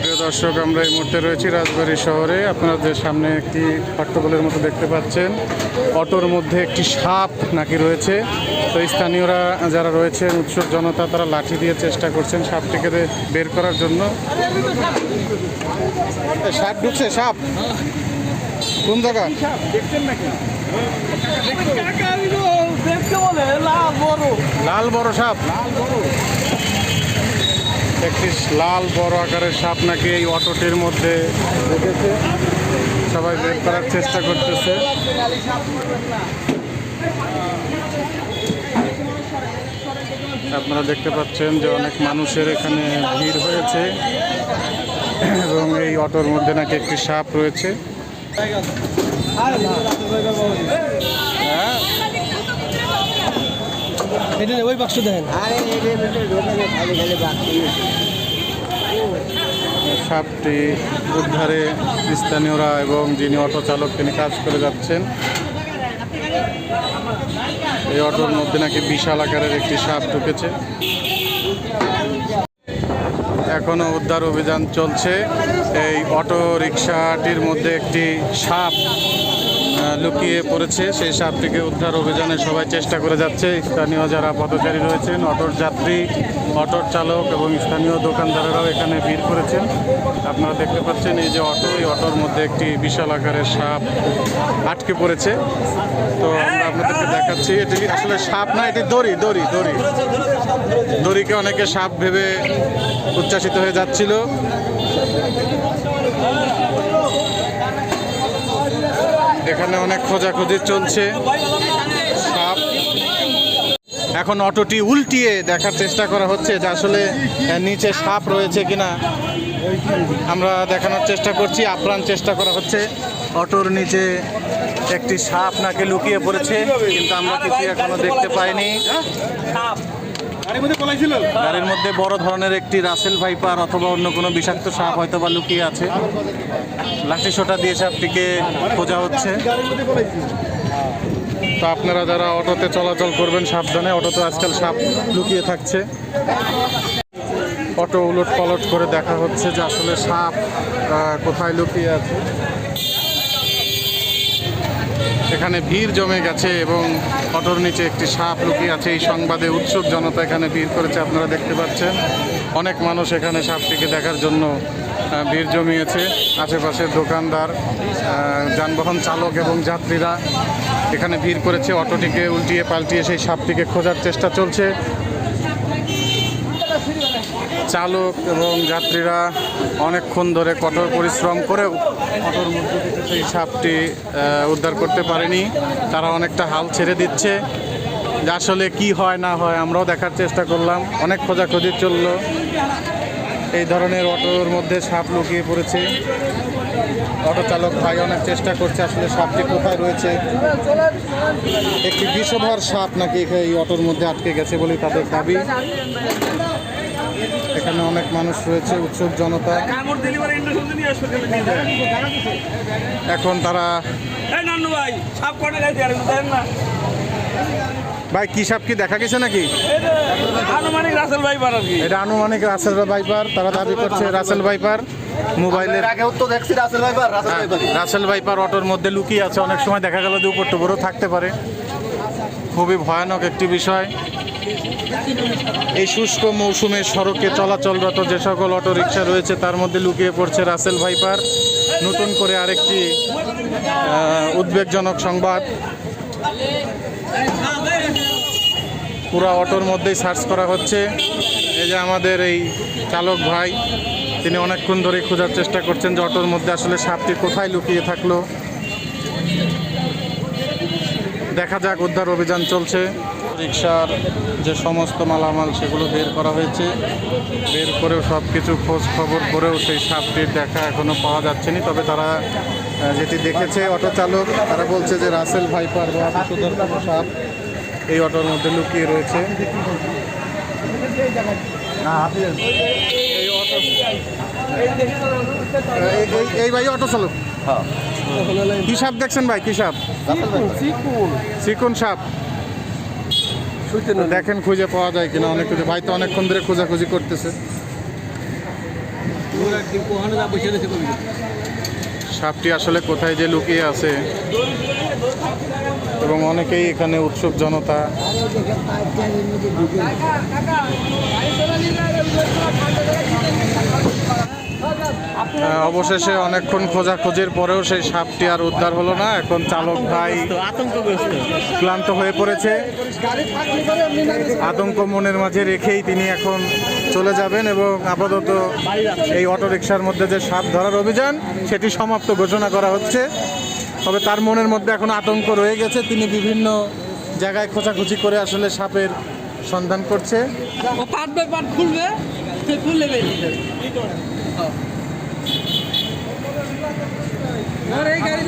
প্রিয় দর্শক আমরা এই মুহূর্তে রয়েছি রাজবাড়ী শহরে। আপনাদের সামনে একটি হট্টগোলের মতো দেখতে পাচ্ছেন। অটোর মধ্যে একটি সাপ নাকি রয়েছে। তো স্থানীয়রা যারা রয়েছেন উৎসুক জনতা তারা লাঠি দিয়ে চেষ্টা করছেন সাপটিকে বের করার জন্য। সাপ ঢুকছে সাপ। কোন জায়গা? দেখতে বলে লাল বড়। লাল বড় সাপ। একটি লাল বড় আকারের সাপ নাকি এই অটোটির মধ্যে ঢুকেছে। সবাই বের করার চেষ্টা করতেছে। আপনারা দেখতে পাচ্ছেন যে অনেক মানুষের এখানে ভিড় হয়েছে এবং এই অটোর মধ্যে নাকি একটি সাপ রয়েছে। এটা ওই বাক্স দেখেন সাপটি উদ্ধারে স্থানীয়রা এবং যিনি অটো চালক তিনি কাজ করে যাচ্ছেন। এই অটোর মধ্যে নাকি বিশাল আকারের একটি সাপ ঢুকেছে। এখনও উদ্ধার অভিযান চলছে। এই অটো রিক্সাটির মধ্যে একটি সাপ লুকিয়ে পড়েছে। সেই সাপটিকে উদ্ধার অভিযানে সবাই চেষ্টা করে যাচ্ছে। স্থানীয় যারা পথচারী রয়েছেন, অটোর যাত্রী, অটোর চালক এবং স্থানীয় দোকানদারেরাও এখানে ভিড় করেছেন। আপনারা দেখতে পাচ্ছেন এই যে অটো, এই অটোর মধ্যে একটি বিশাল আকারের সাপ আটকে পড়েছে। তো আমরা আপনাদেরকে দেখাচ্ছি, এটি আসলে সাপ না, এটি দড়ি দড়ি দড়ি। দড়িকে অনেকে সাপ ভেবে উচ্ছ্বাসিত হয়ে যাচ্ছিল। এখানে অনেক খোঁজাখুঁজি চলছে। সাপ। এখন অটোটি উল্টিয়ে দেখার চেষ্টা করা হচ্ছে যে আসলে নিচে সাপ রয়েছে কিনা। আমরা দেখানোর চেষ্টা করছি, আপ্রাণ চেষ্টা করা হচ্ছে। অটোর নিচে একটি সাপ নাকি লুকিয়ে পড়েছে, কিন্তু আমরা কিছু এখনও দেখতে পাইনি। গাড়ির মধ্যে বড় ধরনের একটি রাসেল ভাইপার অথবা অন্য কোনো বিষাক্ত সাপ হয়তো বা লুকিয়ে আছে। লাঠি সোটা দিয়ে সাপটিকে খোঁজা হচ্ছে। তো আপনারা যারা অটোতে চলাচল করবেন সাবধানে অটোতে আজকাল সাপ লুকিয়ে থাকছে। অটো উলট পালট করে দেখা হচ্ছে যে আসলে সাপ আহ, কোথায় লুকিয়ে আছে। এখানে ভিড় জমে গেছে এবং অটোর নিচে একটি সাপ লুকিয়ে আছে। এই সংবাদে উৎসুক জনতা এখানে ভিড় করেছে, আপনারা দেখতে পাচ্ছেন। অনেক মানুষ এখানে সাপটিকে দেখার জন্য ভিড় জমিয়েছে। আশেপাশের দোকানদার যানবাহন চালক এবং যাত্রীরা এখানে ভিড় করেছে। অটোটিকে উল্টিয়ে পাল্টিয়ে সেই সাপটিকে খোঁজার চেষ্টা চলছে। চালক এবং যাত্রীরা অনেকক্ষণ ধরে কঠোর পরিশ্রম করেও অটোর মধ্যে সেই সাপটি উদ্ধার করতে পারেনি। তারা অনেকটা হাল ছেড়ে দিচ্ছে। যে আসলে কি হয়, না হয়, আমরাও দেখার চেষ্টা করলাম। অনেক খোঁজাখুঁজি চলল। এই ধরনের অটোর মধ্যে সাপ লুকিয়ে পড়েছে। অটো চালক ভাই অনেক চেষ্টা করছে আসলে সাপটি কোথায় রয়েছে। একটি বিষধর সাপ নাকি এই অটোর মধ্যে আটকে গেছে বলে তাদের দাবি। এখানে অনেক মানুষ রয়েছে উৎসুক জনতা। এখন তারা ভাই কি সাপ কি দেখা গেছে নাকি? আনুমানিক রাসেল ভাই আর কি। এটা আনুমানিক রাসেল ভাইপার তারা দাবি করছে রাসেল ভাইপার। মোবাইলের আগেও তো দেখছি রাসেল রাসেল হ্যাঁ, রাসেল ভাইপার অটোর মধ্যে লুকিয়ে আছে অনেক সময় দেখা গেল যে উপর টুপুরও থাকতে পারে। খুবই ভয়ানক একটি বিষয়। এই শুষ্ক মৌসুমে সড়কে চলাচলরত যে সকল অটো রিক্সা রয়েছে, তার মধ্যে লুকিয়ে পড়ছে রাসেল ভাইপার। নতুন করে আরেকটি উদ্বেগজনক সংবাদ। পুরা অটোর মধ্যেই সার্চ করা হচ্ছে। এই যে আমাদের এই চালক ভাই, তিনি অনেকক্ষণ ধরে খোঁজার চেষ্টা করছেন যে অটোর মধ্যে আসলে সাপটি কোথায় লুকিয়ে থাকল। দেখা যাক, উদ্ধার অভিযান চলছে। রিক্সার যে সমস্ত মালামাল সেগুলো বের করা হয়েছে। বের করেও সব কিছু খোঁজ খবর করেও সেই সাপটির দেখা এখনও পাওয়া যাচ্ছে না তবে তারা যেটি দেখেছে অটো চালক তারা বলছে যে রাসেল ভাইপার বা সাপ এই অটোর মধ্যে লুকিয়ে রয়েছে। এই ভাই অটো চালক। হ্যাঁ। কি সাপ দেখছেন ভাই? কি সাপ? চিকুন সাপ। দেখেন খুঁজে পাওয়া যায় কিনা, অনেক খুঁজে ভাই তো অনেকক্ষণ ধরে খোঁজাখুঁজি করতেছে। সাপটি আসলে কোথায় যে লুকিয়ে আছে? এবং অনেকেই এখানে উৎসুক জনতা। অবশেষে অনেকক্ষণ খোঁজাখুঁজির পরেও সেই সাপটি আর উদ্ধার হলো না। এখন চালক ভাই ক্লান্ত হয়ে পড়েছে। আতঙ্ক মনের মাঝে রেখেই তিনি এখন চলে যাবেন এবং আপাতত এই অটোরিকশার মধ্যে যে সাপ ধরার অভিযান, সেটি সমাপ্ত ঘোষণা করা হচ্ছে। তবে তার মনের মধ্যে এখন আতঙ্ক রয়ে গেছে। তিনি বিভিন্ন জায়গায় খোঁচাখুচি করে আসলে সাপের সন্ধান করছে। খুলবে খুলে বেরিয়ে যাবে আর এই গাড়ি